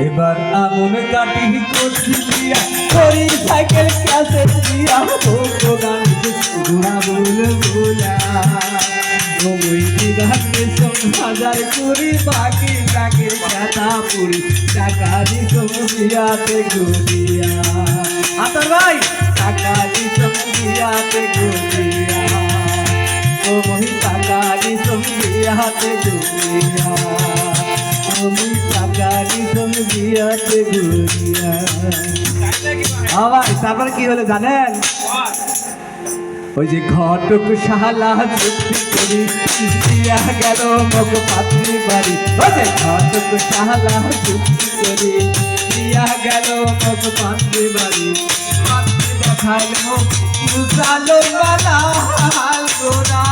এবার আগুন কাটি করছি দিয়া করি সাইকেল ক্যাসে দিয়া ভোগ গান গুড়া বুল সব হাজার করি বাকি টাকের খাতা পুরি টাকা দি সমিয়াতে গুড়িয়া আতর ভাই! টাকা দি সমিয়াতে গুড়িয়া ও মহি টাকা দি সমিয়াতে গুড়িয়া আবার তারপরে কি হলো জানেন? ওই যে ঘটক শালা করি, দিয়া গেল মগ পাত্রী বাড়ি। ওই যে ঘটক শালা করি, দিয়া গেল মগ পাত্রী বাড়ি। দেখাইলো বুঝালো বালা গোরা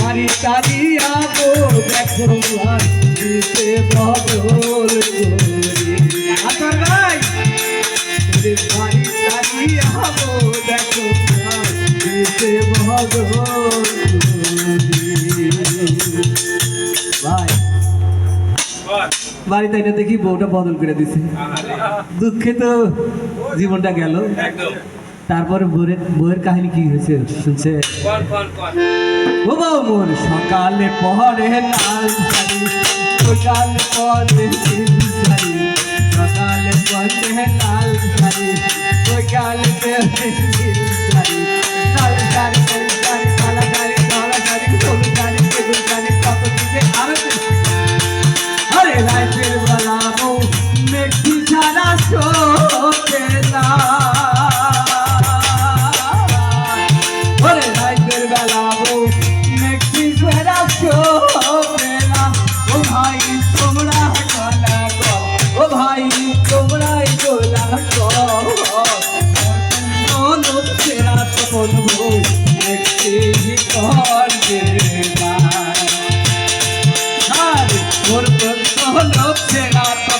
মারি ভাই বাড়িতে এটা দেখি বউটা বদল করে দিছে। দুঃখে তো জীবনটা গেল। তারপরে বউয়ের বউয়ের কাহিনী কি হয়েছে শুনছে? ও বাবু মোর সকালে পরে লাল শাড়ি সকালে পরে সকালে পরে বউ একটি কর আর মোর। সেরা